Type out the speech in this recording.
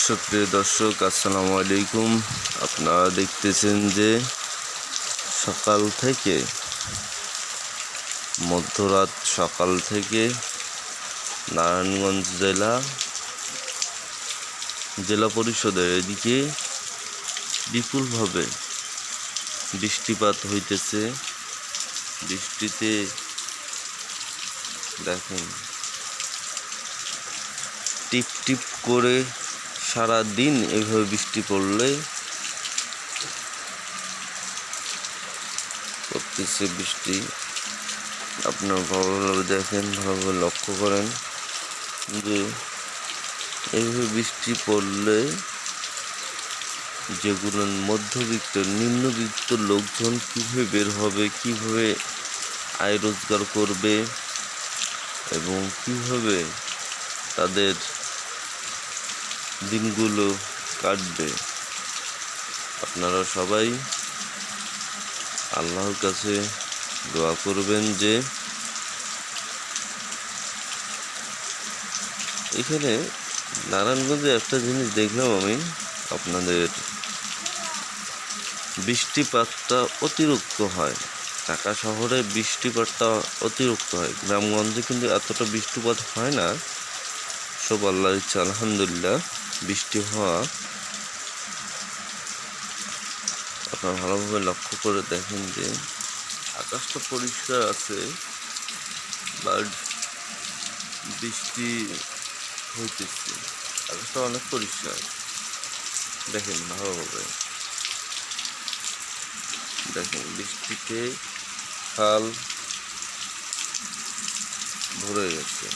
সুপ্রিয় দর্শক, আসসালামু আলাইকুম। আপনারা দেখতেছেন যে সকাল থেকে, মধ্যরাত সকাল থেকে নারায়ণগঞ্জ জেলা জেলা পরিষদের এদিকে বিপুলভাবে বৃষ্টিপাত হইতেছে। বৃষ্টিতে দেখেন টিপ টিপ করে সারা দিন এইভাবে বৃষ্টি পড়লে পড়তেছে বৃষ্টি। আপনার ভালোভাবে দেখেন, ভালোভাবে লক্ষ্য করেন যে এইভাবে বৃষ্টি পড়লে যেগুলো মধ্যবিত্ত, নিম্নবিত্ত লোকজন কীভাবে বের হবে, কীভাবে আয় রোজগার করবে এবং কীভাবে তাদের দিনগুলো কাটবে। আপনারা সবাই আল্লাহর কাছে দোয়া করবেন যে এখানে নারায়ণগঞ্জে একটা জিনিস দেখলাম আমি আপনাদের। বৃষ্টিপাতটা অতিরিক্ত হয়। ঢাকা শহরে বৃষ্টিপাতটা অতিরিক্ত হয়। গ্রামগঞ্জে কিন্তু এতটা বৃষ্টিপাত হয় না। সব আল্লাহর ইচ্ছা, আলহামদুলিল্লাহ। বৃষ্টি হওয়া, আপনারা ভালোভাবে লক্ষ্য করে দেখেন যে আকাশটা পরিষ্কার আছে, বাট বৃষ্টি হইতেছে। আকাশটা অনেক পরিষ্কার। দেখেন ভালোভাবে। দেখেন বৃষ্টিতে খাল ভরে গেছে।